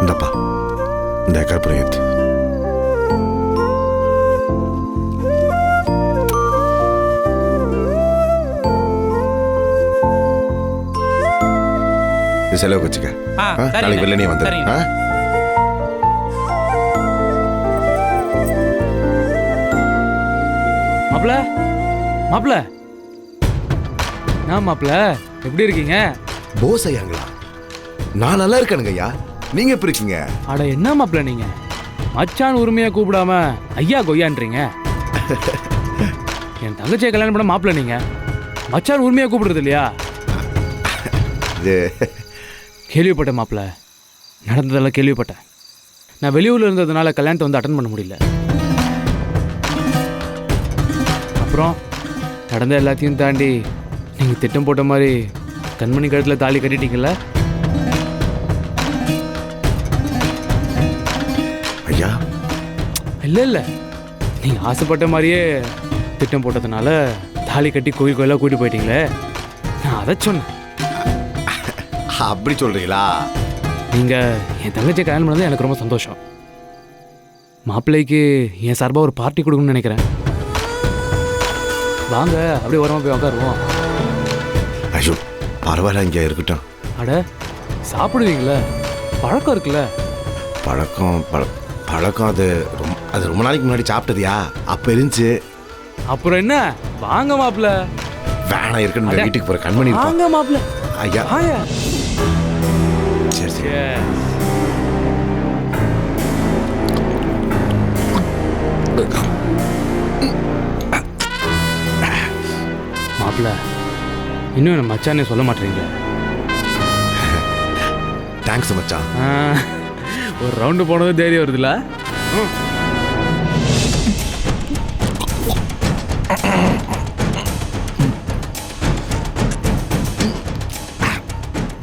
இந்தப்பா இந்த கற்பனை ஏற்று செலவு வச்சுக்க. நாளைக்கு வெளியே நீ ஆ? மாப்ள மாப்ள நான் மாப்ள எப்படி இருக்கீங்க? போஸ் ஐயாங்களா நான் நல்லா இருக்கேனுங்க ஐயா நீங்க எப்படி இருக்கீங்க? அட என்ன மாப்பிள நீங்க? மச்சான் உரிமையா கூப்பிடாம ஐயா கொய்யான்றீங்க? என் தங்கச்சியை கல்யாணம் பண்ண மாப்பிள நீங்க? மச்சான் உரிமையா கூப்பிடுறது இல்லையா? இது கேள்விப்பட்டேன் மாப்பிள நடந்ததெல்லாம் கேள்விப்பட்டேன். நான் வெளியூர்ல இருந்ததுனால கல்யாணத்தை வந்து அட்டன் பண்ண முடியல. அப்புறம் நடந்த எல்லாத்தையும் தாண்டி நீங்க திட்டம் போட்ட மாதிரி கண்மணி கழுத்துல தாலி கட்டிட்டீங்கல்ல? இல்லை இல்லை. நீங்கள் ஆசைப்பட்ட மாதிரியே திட்டம் போட்டதுனால தாலி கட்டி கோயில் கோயிலாக கூட்டிட்டு போயிட்டீங்களே. நான் அதை சொன்னேன். அப்படி சொல்றீங்களா? நீங்கள் என் தங்கச்சி கல்யாணம் பண்ணது எனக்கு ரொம்ப சந்தோஷம். மாப்பிள்ளைக்கு என் சார்பாக ஒரு பார்ட்டி கொடுக்கணும்னு நினைக்கிறேன். வாங்க அப்படியே ஓரமாக போய் உட்காருவோம் ஐயோ பரவாயில்ல இங்க இருக்கட்டும். அட சாப்பிடுவீங்களே? பழக்கம் இருக்குல்ல? பழக்கம் பழ- பழக்கம் அது ரொம்ப அது ரொம்ப நாளைக்கு முன்னாடி சாப்பிட்டதுயா? அப்ப இருந்துச்சு. அப்புறம் என்ன? வாங்க மாப்பிள்ள. வேணாம் இருக்குன்னு. வீட்டுக்கு போற கண்மணி வாங்க மாப்பிள்ள. ஐயா. சரி சரி. மாப்பிள்ள இன்னும் என்ன மச்சானே சொல்ல மாட்டேறீங்க? தேங்க்ஸ் மச்சான். ஆ, ஒரு ரவுண்டு போனது தைரியம் வருதுல்ல ம்.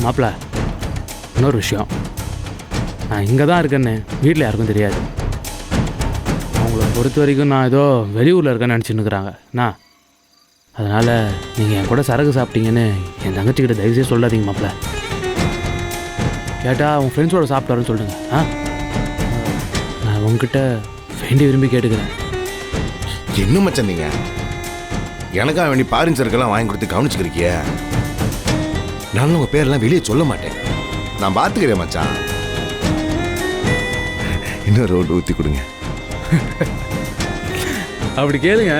மாப்பிள்ள இன்னொரு விஷயம். நான் இங்கே தான் இருக்கேன்னு வீட்டில் யாருக்கும் தெரியாது. அவங்கள பொறுத்த வரைக்கும் நான் ஏதோ வெளியூரில் இருக்கேன்னு நினச்சின்னு இருக்கிறாங்க நான் அதனால் நீங்கள் என் கூட சரக்கு சாப்பிட்டீங்கன்னு என் தங்கச்சிக்கிட்ட தயவுசெய்து சொல்லாதீங்க மாப்பிள்ள கேட்டா உன் ஃப்ரெண்ட்ஸோட சாப்பிட்டாருன்னு சொல்லுங்க. ஆ? நான் உங்ககிட்ட வேண்டி விரும்பி கேட்டுக்கிறேன். என்ன மச்சந்தீங்க நீங்க? எனக்கா வேண்டி பாரின் சரக்கெல்லாம் வாங்கி கொடுத்து கவனிச்சுக்கிறீங்க நான் உங்க பேரெல்லாம் வெளியே சொல்ல மாட்டேன். நான் பாத்துக்கிறேன் மச்சான். இன்னொரு ரோடு ஊத்தி கொடுங்க. அப்படி கேளுங்க.